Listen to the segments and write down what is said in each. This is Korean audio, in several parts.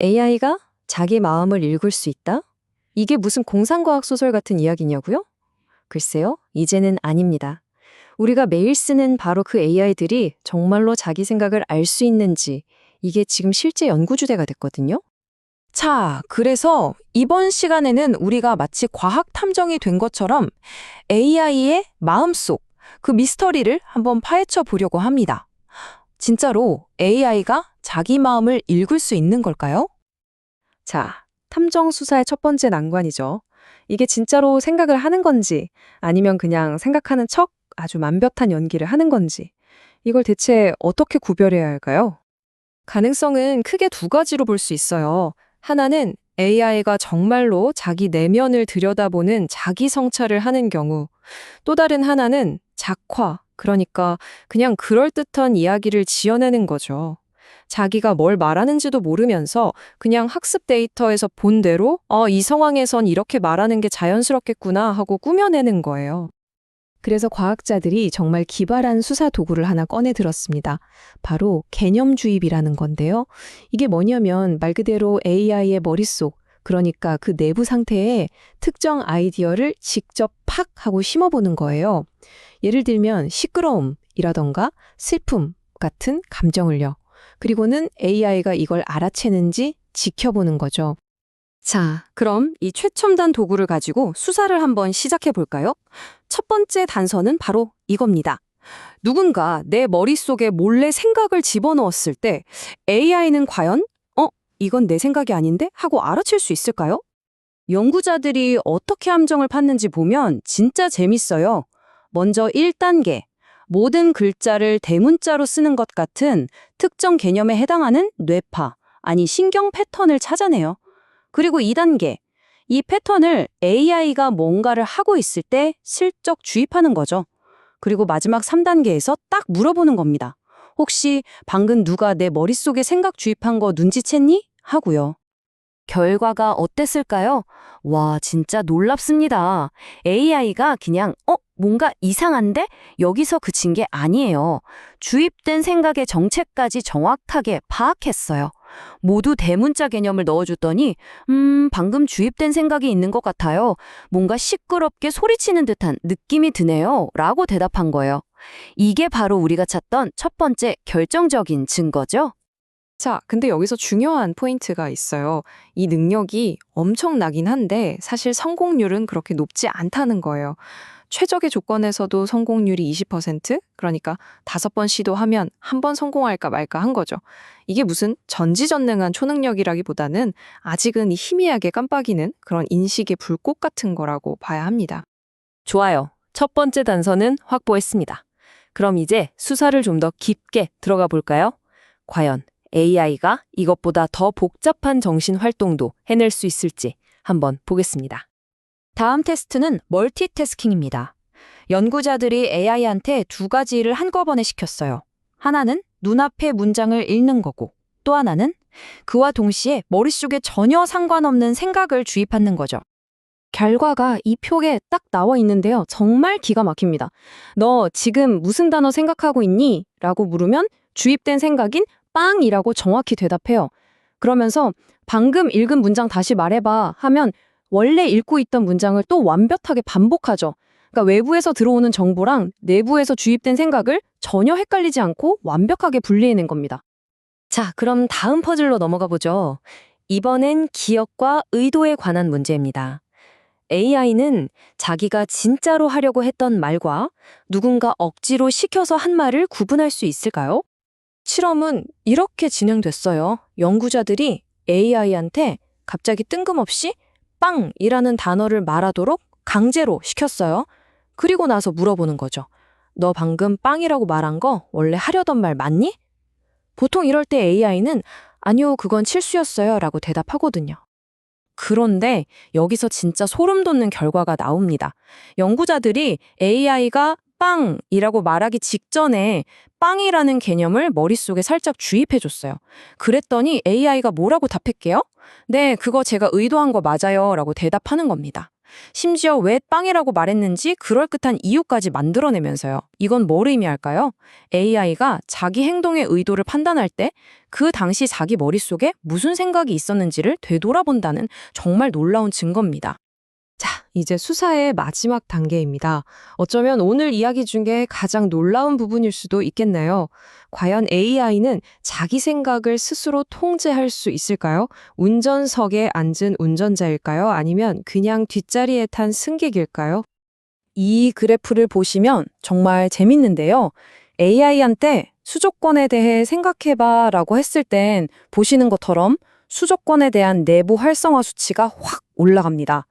AI가 자기 마음을 읽을 수 있다? 이게 무슨 공상과학 소설 같은 이야기냐고요? 글쎄요, 이제는 아닙니다. 우리가 매일 쓰는 바로 그 AI들이 정말로 자기 생각을 알 수 있는지 이게 지금 실제 연구 주제가 됐거든요. 자, 그래서 이번 시간에는 우리가 마치 과학 탐정이 된 것처럼 AI의 마음속 그 미스터리를 한번 파헤쳐 보려고 합니다. 진짜로 AI가 자기 마음을 읽을 수 있는 걸까요? 자, 탐정 수사의 첫 번째 난관이죠. 이게 진짜로 생각을 하는 건지 아니면 그냥 생각하는 척 아주 만볕한 연기를 하는 건지 이걸 대체 어떻게 구별해야 할까요? 가능성은 크게 두 가지로 볼 수 있어요. 하나는 AI가 정말로 자기 내면을 들여다보는 자기 성찰을 하는 경우, 또 다른 하나는 작화, 그러니까 그냥 그럴듯한 이야기를 지어내는 거죠. 자기가 뭘 말하는지도 모르면서 그냥 학습 데이터에서 본 대로 어, 이 상황에선 이렇게 말하는 게 자연스럽겠구나 하고 꾸며내는 거예요. 그래서 과학자들이 정말 기발한 수사 도구를 하나 꺼내 들었습니다. 바로 개념 주입이라는 건데요. 이게 뭐냐면 말 그대로 AI의 머릿속, 그러니까 그 내부 상태에 특정 아이디어를 직접 팍 하고 심어보는 거예요. 예를 들면 시끄러움이라던가 슬픔 같은 감정을요. 그리고는 AI가 이걸 알아채는지 지켜보는 거죠. 자, 그럼 이 최첨단 도구를 가지고 수사를 한번 시작해 볼까요? 첫 번째 단서는 바로 이겁니다. 누군가 내 머릿속에 몰래 생각을 집어넣었을 때 AI는 과연 어, 이건 내 생각이 아닌데 하고 알아챌 수 있을까요? 연구자들이 어떻게 함정을 팠는지 보면 진짜 재밌어요. 먼저 1단계. 모든 글자를 대문자로 쓰는 것 같은 특정 개념에 해당하는 뇌파, 아니 신경 패턴을 찾아내요. 그리고 2단계. 이 패턴을 AI가 뭔가를 하고 있을 때 슬쩍 주입하는 거죠. 그리고 마지막 3단계에서 딱 물어보는 겁니다. 혹시 방금 누가 내 머릿속에 생각 주입한 거 눈치챘니? 하고요. 결과가 어땠을까요? 와, 진짜 놀랍습니다. AI가 그냥, 어, 뭔가 이상한데? 여기서 그친 게 아니에요. 주입된 생각의 정체까지 정확하게 파악했어요. 모두 대문자 개념을 넣어줬더니, 음, 방금 주입된 생각이 있는 것 같아요. 뭔가 시끄럽게 소리치는 듯한 느낌이 드네요. 라고 대답한 거예요. 이게 바로 우리가 찾던 첫 번째 결정적인 증거죠. 자, 근데 여기서 중요한 포인트가 있어요. 이 능력이 엄청나긴 한데 사실 성공률은 그렇게 높지 않다는 거예요. 최적의 조건에서도 성공률이 20%? 그러니까 다섯 번 시도하면 한 번 성공할까 말까 한 거죠. 이게 무슨 전지전능한 초능력이라기보다는 아직은 희미하게 깜빡이는 그런 인식의 불꽃 같은 거라고 봐야 합니다. 좋아요. 첫 번째 단서는 확보했습니다. 그럼 이제 수사를 좀 더 깊게 들어가 볼까요? 과연 AI가 이것보다 더 복잡한 정신 활동도 해낼 수 있을지 한번 보겠습니다. 다음 테스트는 멀티태스킹입니다. 연구자들이 AI한테 두 가지 일을 한꺼번에 시켰어요. 하나는 눈앞의 문장을 읽는 거고, 또 하나는 그와 동시에 머릿속에 전혀 상관없는 생각을 주입하는 거죠. 결과가 이 표에 딱 나와 있는데요. 정말 기가 막힙니다. 너 지금 무슨 단어 생각하고 있니? 라고 물으면 주입된 생각인 빵이라고 정확히 대답해요. 그러면서 방금 읽은 문장 다시 말해봐 하면 원래 읽고 있던 문장을 또 완벽하게 반복하죠. 그러니까 외부에서 들어오는 정보랑 내부에서 주입된 생각을 전혀 헷갈리지 않고 완벽하게 분리해낸 겁니다. 자, 그럼 다음 퍼즐로 넘어가 보죠. 이번엔 기억과 의도에 관한 문제입니다. AI는 자기가 진짜로 하려고 했던 말과 누군가 억지로 시켜서 한 말을 구분할 수 있을까요? 실험은 이렇게 진행됐어요. 연구자들이 AI한테 갑자기 뜬금없이 빵이라는 단어를 말하도록 강제로 시켰어요. 그리고 나서 물어보는 거죠. 너 방금 빵이라고 말한 거 원래 하려던 말 맞니? 보통 이럴 때 AI는 아니요, 그건 실수였어요. 라고 대답하거든요. 그런데 여기서 진짜 소름 돋는 결과가 나옵니다. 연구자들이 AI가 빵이라고 말하기 직전에 빵이라는 개념을 머릿속에 살짝 주입해 줬어요. 그랬더니 AI가 뭐라고 답했게요? 네, 그거 제가 의도한 거 맞아요. 라고 대답하는 겁니다. 심지어 왜 빵이라고 말했는지 그럴듯한 이유까지 만들어내면서요. 이건 뭘 의미할까요? AI가 자기 행동의 의도를 판단할 때 그 당시 자기 머릿속에 무슨 생각이 있었는지를 되돌아본다는 정말 놀라운 증거입니다. 자, 이제 수사의 마지막 단계입니다. 어쩌면 오늘 이야기 중에 가장 놀라운 부분일 수도 있겠네요. 과연 AI는 자기 생각을 스스로 통제할 수 있을까요? 운전석에 앉은 운전자일까요? 아니면 그냥 뒷자리에 탄 승객일까요? 이 그래프를 보시면 정말 재밌는데요. AI한테 수조권에 대해 생각해봐 라고 했을 땐 보시는 것처럼 수조권에 대한 내부 활성화 수치가 확 올라갑니다.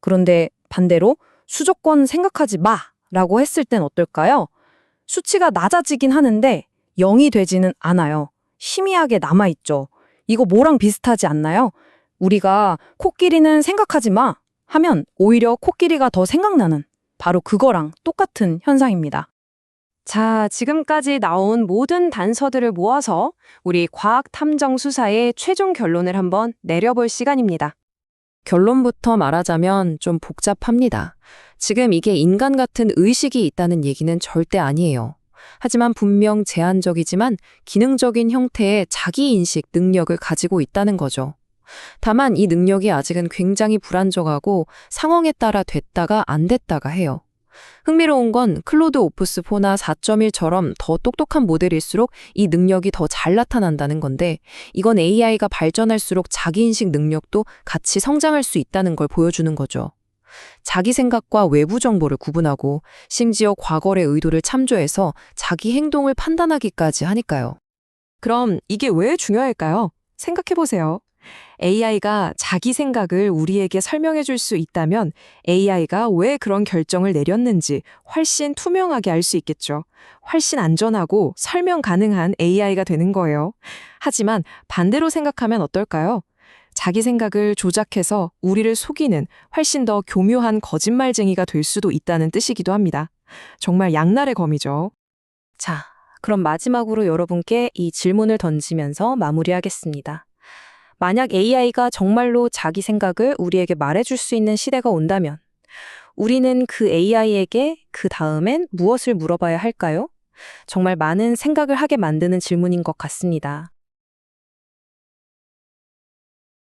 그런데 반대로 수조권 생각하지 마 라고 했을 땐 어떨까요? 수치가 낮아지긴 하는데 0이 되지는 않아요. 희미하게 남아있죠. 이거 뭐랑 비슷하지 않나요? 우리가 코끼리는 생각하지 마 하면 오히려 코끼리가 더 생각나는 바로 그거랑 똑같은 현상입니다. 자, 지금까지 나온 모든 단서들을 모아서 우리 과학 탐정 수사의 최종 결론을 한번 내려볼 시간입니다. 결론부터 말하자면 좀 복잡합니다. 지금 이게 인간 같은 의식이 있다는 얘기는 절대 아니에요. 하지만 분명 제한적이지만 기능적인 형태의 자기인식 능력을 가지고 있다는 거죠. 다만 이 능력이 아직은 굉장히 불안정하고 상황에 따라 됐다가 안 됐다가 해요. 흥미로운 건 클로드 오프스 4나 4.1처럼 더 똑똑한 모델일수록 이 능력이 더 잘 나타난다는 건데 이건 AI가 발전할수록 자기인식 능력도 같이 성장할 수 있다는 걸 보여주는 거죠. 자기 생각과 외부 정보를 구분하고 심지어 과거의 의도를 참조해서 자기 행동을 판단하기까지 하니까요. 그럼 이게 왜 중요할까요? 생각해보세요. AI가 자기 생각을 우리에게 설명해 줄 수 있다면 AI가 왜 그런 결정을 내렸는지 훨씬 투명하게 알 수 있겠죠. 훨씬 안전하고 설명 가능한 AI가 되는 거예요. 하지만 반대로 생각하면 어떨까요? 자기 생각을 조작해서 우리를 속이는 훨씬 더 교묘한 거짓말쟁이가 될 수도 있다는 뜻이기도 합니다. 정말 양날의 검이죠. 자, 그럼 마지막으로 여러분께 이 질문을 던지면서 마무리하겠습니다. 만약 AI가 정말로 자기 생각을 우리에게 말해줄 수 있는 시대가 온다면, 우리는 그 AI에게 그 다음엔 무엇을 물어봐야 할까요? 정말 많은 생각을 하게 만드는 질문인 것 같습니다.